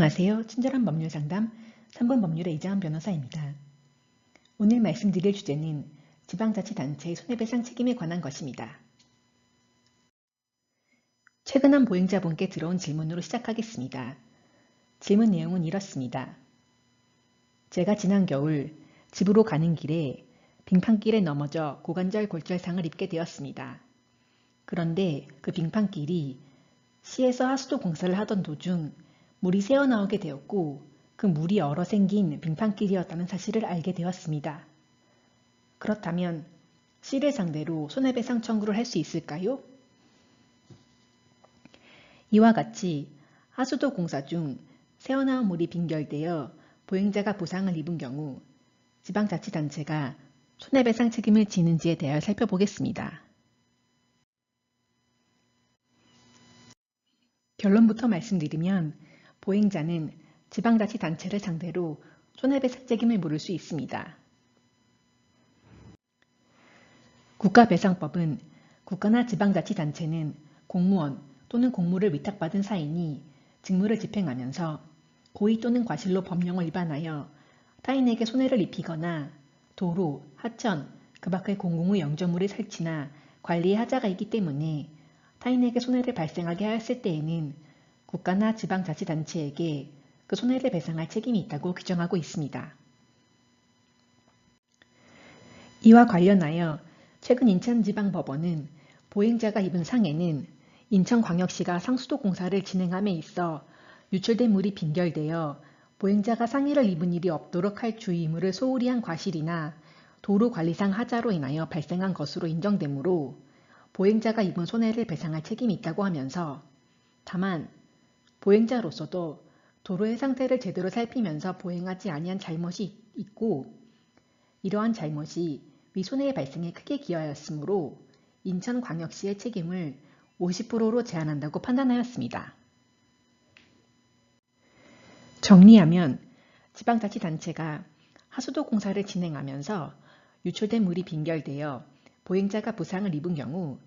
안녕하세요. 친절한 법률 상담 3번 법률의 이장한 변호사입니다. 오늘 말씀드릴 주제는 지방자치단체의 손해배상 책임에 관한 것입니다. 최근 한 보행자분께 들어온 질문으로 시작하겠습니다. 질문 내용은 이렇습니다. 제가 지난 겨울 집으로 가는 길에 빙판길에 넘어져 고관절 골절상을 입게 되었습니다. 그런데 그 빙판길이 시에서 하수도 공사를 하던 도중 물이 새어나오게 되었고 그 물이 얼어 생긴 빙판길이었다는 사실을 알게 되었습니다. 그렇다면 시를 상대로 손해배상 청구를 할 수 있을까요? 이와 같이 하수도 공사 중 새어나온 물이 빙결되어 보행자가 부상을 입은 경우 지방자치단체가 손해배상 책임을 지는지에 대하여 살펴보겠습니다. 결론부터 말씀드리면 보행자는 지방자치단체를 상대로 손해배상 책임을 물을 수 있습니다. 국가배상법은 국가나 지방자치단체는 공무원 또는 공무를 위탁받은 사인이 직무를 집행하면서 고의 또는 과실로 법령을 위반하여 타인에게 손해를 입히거나 도로, 하천, 그 밖의 공공의 영조물의 설치나 관리의 하자가 있기 때문에 타인에게 손해를 발생하게 하였을 때에는 국가나 지방자치단체에게 그 손해를 배상할 책임이 있다고 규정하고 있습니다. 이와 관련하여 최근 인천지방법원은 보행자가 입은 상해는 인천광역시가 상수도 공사를 진행함에 있어 유출된 물이 빙결되어 보행자가 상해를 입은 일이 없도록 할 주의 의무를 소홀히 한 과실이나 도로관리상 하자로 인하여 발생한 것으로 인정되므로 보행자가 입은 손해를 배상할 책임이 있다고 하면서 다만 보행자로서도 도로의 상태를 제대로 살피면서 보행하지 아니한 잘못이 있고 이러한 잘못이 위 손해의 발생에 크게 기여하였으므로 인천광역시의 책임을 50%로 제한한다고 판단하였습니다. 정리하면 지방자치단체가 하수도 공사를 진행하면서 유출된 물이 빙결되어 보행자가 부상을 입은 경우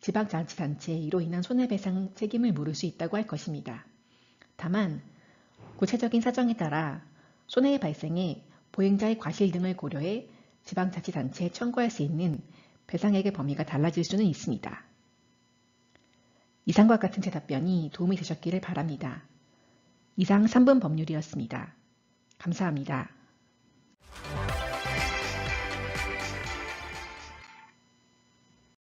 지방자치단체에 이로 인한 손해배상 책임을 물을 수 있다고 할 것입니다. 다만 구체적인 사정에 따라 손해의 발생에 보행자의 과실 등을 고려해 지방자치단체에 청구할 수 있는 배상액의 범위가 달라질 수는 있습니다. 이상과 같은 제 답변이 도움이 되셨기를 바랍니다. 이상 3분 법률이었습니다. 감사합니다.